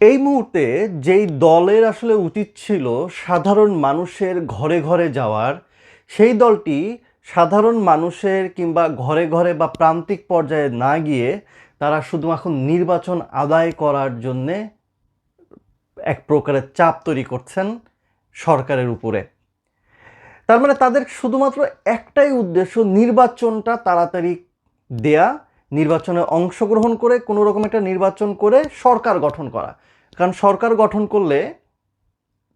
এই মুহূর্তে যেই দলের আসলে উচিত ছিল সাধারণ মানুষের ঘরে ঘরে যাওয়ার, সেই দলটি সাধারণ মানুষের কিংবা ঘরে ঘরে বা প্রান্তিক পর্যায়ে না গিয়ে তারা শুধু এখন নির্বাচন আদায় করার জন্যে এক প্রকারের চাপ তৈরি করছেন সরকারের উপরে। তার মানে তাদের শুধুমাত্র একটাই উদ্দেশ্য নির্বাচনটা তাড়াতাড়ি দেয়া নির্বাচনে অংশগ্রহণ করে, কোনো রকম একটা নির্বাচন করে সরকার গঠন করা। কারণ সরকার গঠন করলে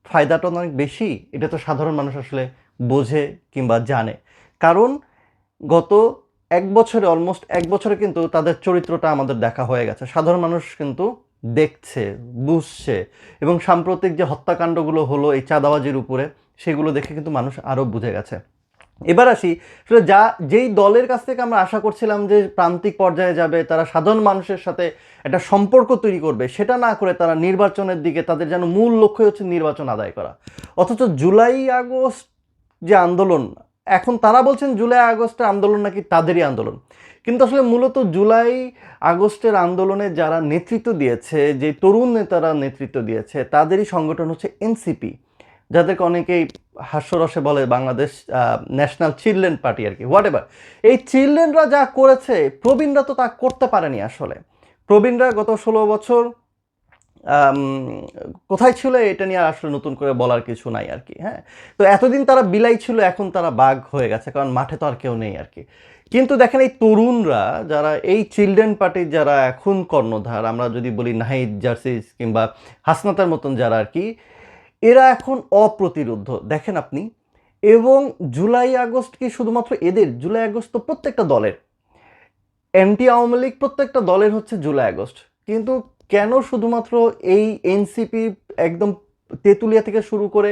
ফায়দাটা অনেক বেশি, এটা তো সাধারণ মানুষ আসলে বোঝে কিংবা জানে। কারণ গত এক বছরে অলমোস্ট এক বছরে কিন্তু তাদের চরিত্রটা আমাদের দেখা হয়ে গেছে। সাধারণ মানুষ কিন্তু দেখছে, বুঝছে এবং সাম্প্রতিক যে হত্যাকাণ্ডগুলো হলো এই চাঁদাবাজির উপরে, সেগুলো দেখে কিন্তু মানুষ আরও বুঝে গেছে। এবার আসি, আসলে যা, যেই দলের কাছ থেকে আমরা আশা করছিলাম যে প্রান্তিক পর্যায়ে যাবে, তারা সাধারণ মানুষের সাথে একটা সম্পর্ক তৈরি করবে, সেটা না করে তারা নির্বাচনের দিকে তাদের যেন মূল লক্ষ্য হচ্ছে নির্বাচন আদায় করা। অথচ জুলাই, আগস্ট যে আন্দোলন, এখন তারা বলছেন জুলাই, আগস্টের আন্দোলন নাকি তাদেরই আন্দোলন। কিন্তু আসলে মূলত জুলাই, আগস্টের আন্দোলনে যারা নেতৃত্ব দিয়েছে, যে তরুণ নেতারা নেতৃত্ব দিয়েছে, তাদেরই সংগঠন হচ্ছে এনসিপি। যাদেরকে অনেকেই হাস্যরসে বলে বাংলাদেশ ন্যাশনাল চিলড্রেন পার্টি আর কি হোয়াট এভার এই চিলড্রেনরা যা করেছে, প্রবীণরা তো তা করতে পারেনি আসলে। প্রবীণরা গত ষোলো বছর কোথায় ছিল এটা নিয়ে আর আসলে নতুন করে বলার কিছু নাই আর কি হ্যাঁ? তো এতদিন তারা বিলাই ছিল, এখন তারা বাঘ হয়ে গেছে, কারণ মাঠে তো আর কেউ নেই আর কি। কিন্তু দেখেন এই তরুণরা, যারা এই চিলড্রেন পার্টির যারা এখন কর্ণধার, আমরা যদি বলি নাহিদ জার্সিস কিংবা হাসনাতার মতন যারা আর কি এরা এখন অপ্রতিরোধ। দেখেন আপনি, এবং জুলাই আগস্ট কি শুধুমাত্র এদের? জুলাই আগস্ট তো প্রত্যেকটা দলের। এনটি আওয়ামী লীগ প্রত্যেকটা দলের হচ্ছে জুলাই আগস্ট। কিন্তু কেন শুধুমাত্র এই এনসিপি একদম তেঁতুলিয়া থেকে শুরু করে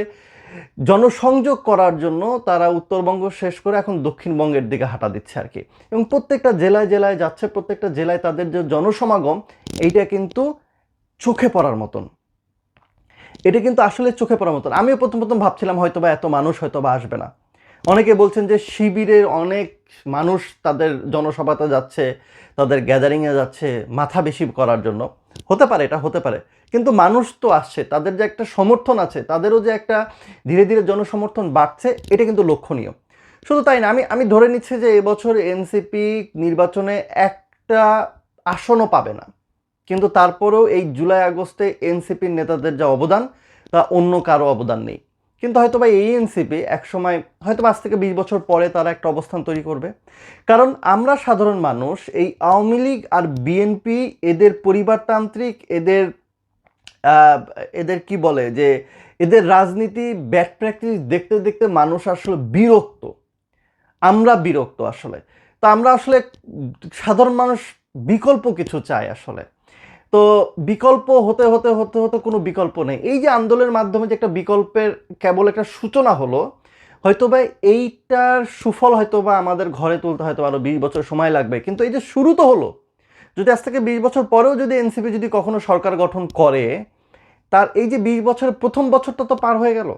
জনসংযোগ করার জন্য তারা উত্তরবঙ্গ শেষ করে এখন দক্ষিণবঙ্গের দিকে হাঁটা দিচ্ছে আর কি? এবং প্রত্যেকটা জেলায় জেলায় যাচ্ছে, প্রত্যেকটা জেলায় তাদের যে জনসমাগম, এইটা কিন্তু চোখে পড়ার মতন। এটা কিন্তু আসলে চোখে পড়ার মতন আমিও প্রথম প্রথম ভাবছিলাম হয়তো বা এত মানুষ হয়তো বা আসবে না। অনেকে বলছেন যে শিবিরের অনেক মানুষ তাদের জনসভাতে যাচ্ছে, তাদের গ্যাদারিংয়ে যাচ্ছে, মাথা বেশি করার জন্য। হতে পারে, এটা হতে পারে। কিন্তু মানুষ তো আসছে, তাদের যে একটা সমর্থন আছে, তাদেরও যে একটা ধীরে ধীরে জনসমর্থন বাড়ছে, এটা কিন্তু লক্ষণীয়। শুধু তাই না, আমি আমি ধরে নিচ্ছি যে এবছর এনসিপি নির্বাচনে একটা আসনও পাবে না। কিন্তু তারপরেও এই জুলাই আগস্টে এনসিপির নেতাদের যা অবদান, তা অন্য কারও অবদান নেই। কিন্তু হয়তো বা এই এনসিপি একসময় হয়তো আজ থেকে বিশ বছর পরে তারা একটা অবস্থান তৈরি করবে। কারণ আমরা সাধারণ মানুষ, এই আওয়ামী লীগ আর বিএনপি, এদের পরিবারতান্ত্রিক, এদের এদের কি বলে যে, এদের রাজনীতি ব্যাড প্র্যাকটিস দেখতে দেখতে মানুষ আসলে বিরক্ত। আমরা বিরক্ত আসলে। তো আমরা আসলে সাধারণ মানুষ বিকল্প কিছু চাই আসলে। তো বিকল্প হতে হতে হতে হতে কোনো বিকল্প নেই। এই যে আন্দোলনের মাধ্যমে যে একটা বিকল্পের কেবল একটা সূচনা হলো হয়তো বা এইটার সুফল হয়তো বা আমাদের ঘরে তুলতে হয়তো আরও বিশ বছর সময় লাগবে। কিন্তু এই যে শুরু তো হলো। যদি আজ থেকে বিশ বছর পরেও যদি এনসিপি যদি কখনো সরকার গঠন করে, তার এই যে বিশ বছরের প্রথম বছরটা তো পার হয়ে গেল।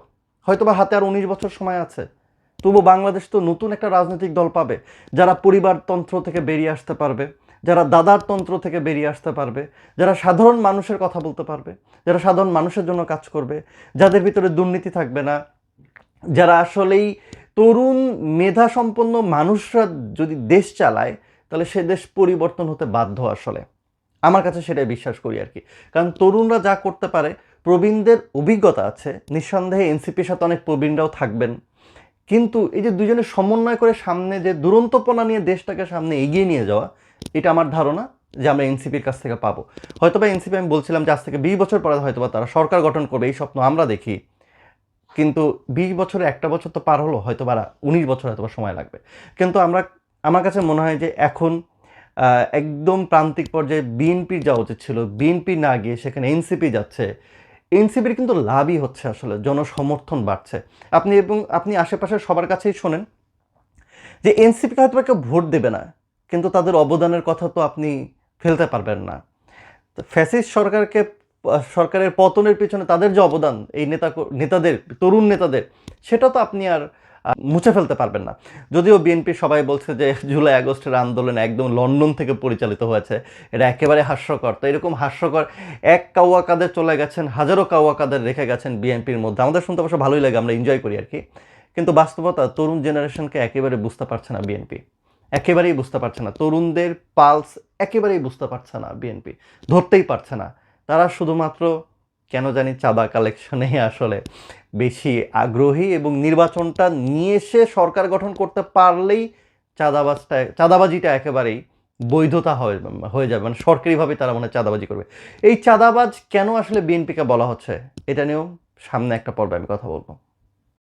হয়তো বা হাতে আর উনিশ বছর সময় আছে। তবু বাংলাদেশ তো নতুন একটা রাজনৈতিক দল পাবে, যারা পরিবারতন্ত্র থেকে বেরিয়ে আসতে পারবে। যারা দাদার তন্ত্র থেকে বেরিয়ে আসতে পারবে, যারা সাধারণ মানুষের কথা বলতে পারবে, যারা সাধারণ মানুষের জন্য কাজ করবে, যাদের ভিতরে দুর্নীতি থাকবে না, যারা আসলেই তরুণ মেধা সম্পন্ন মানুষরা যদি দেশ চালায়, তাহলে সে দেশ পরিবর্তন হতে বাধ্য আসলে। আমার কাছে সেটাই বিশ্বাস করি আর কি। কারণ তরুণরা যা করতে পারে, প্রবীণদের অভিজ্ঞতা আছে, নিঃসন্দেহে এনসিপির সাথে অনেক প্রবীণরাও থাকবেন। কিন্তু এই যে দুজনে সমন্বয় করে সামনে যে দুরন্তপনা নিয়ে দেশটাকে সামনে এগিয়ে নিয়ে যাওয়া এটা আমার ধারণা যে আমরা এনসিপির কাছ থেকে পাবো। হয়তো বা এনসিপি, আমি বলছিলাম যে আজ থেকে বিশ বছর পরে হয়তো বা তারা সরকার গঠন করবে, এই স্বপ্ন আমরা দেখি। কিন্তু বিশ বছরে একটা বছর তো পার হলো হয়তো বা উনিশ বছর হয়তো সময় লাগবে। কিন্তু আমরা, আমার কাছে মনে হয় যে এখন একদম প্রান্তিক পর্যায়ে বিএনপির যাওয়া উচিত ছিল, বিএনপি না গিয়ে সেখানে এনসিপি যাচ্ছে, এনসিপির কিন্তু লাভই হচ্ছে আসলে, জনসমর্থন বাড়ছে। আপনি এবং আপনি আশেপাশে সবার কাছেই শোনেন যে এনসিপিকে হয়তো কেউ ভোট দেবে না কিন্তু তাদের অবদানের কথা তো আপনি ফেলতে পারবেন না। তো ফ্যাসিস্ট সরকারকে, সরকারের পতনের পিছনে তাদের যে অবদান, এই নেতা নেতাদের, তরুণ নেতাদের, সেটা তো আপনি আর মুছে ফেলতে পারবেন না। যদিও বিএনপি সবাই বলছে যে জুলাই আগস্টের আন্দোলন একদম লন্ডন থেকে পরিচালিত হয়েছে, এটা একেবারে হাস্যকর। তো এরকম হাস্যকর, এক কাউয়া কাদের চলে গেছেন, হাজারো কাউয়া কাদের রেখে গেছেন বিএনপির মধ্যে। আমাদের শুনতে অবশ্য ভালোই লাগে, আমরা এনজয় করি আর কি। কিন্তু বাস্তবতা, তরুণ জেনারেশনকে একেবারে বুঝতে পারছে না বিএনপি। একেবারেই বুঝতে পারছে না। তরুণদের পালস একেবারেই বুঝতে পারছে না বিএনপি। ধরতেই পারছে না। তারা শুধুমাত্র কেন জানি চাঁদা কালেকশনে আসলে বেশি আগ্রহী এবং নির্বাচনটা নিয়ে এসে সরকার গঠন করতে পারলেই চাঁদাবাজটা, চাঁদাবাজিটা একেবারেই বৈধতা হয়ে হয়ে যাবে। মানে সরকারিভাবে তারা মানে চাঁদাবাজি করবে। এই চাঁদাবাজ কেন আসলে বিএনপিকে বলা হচ্ছে? এটা নিয়েও সামনে একটা পর্বে আমি কথা বলব।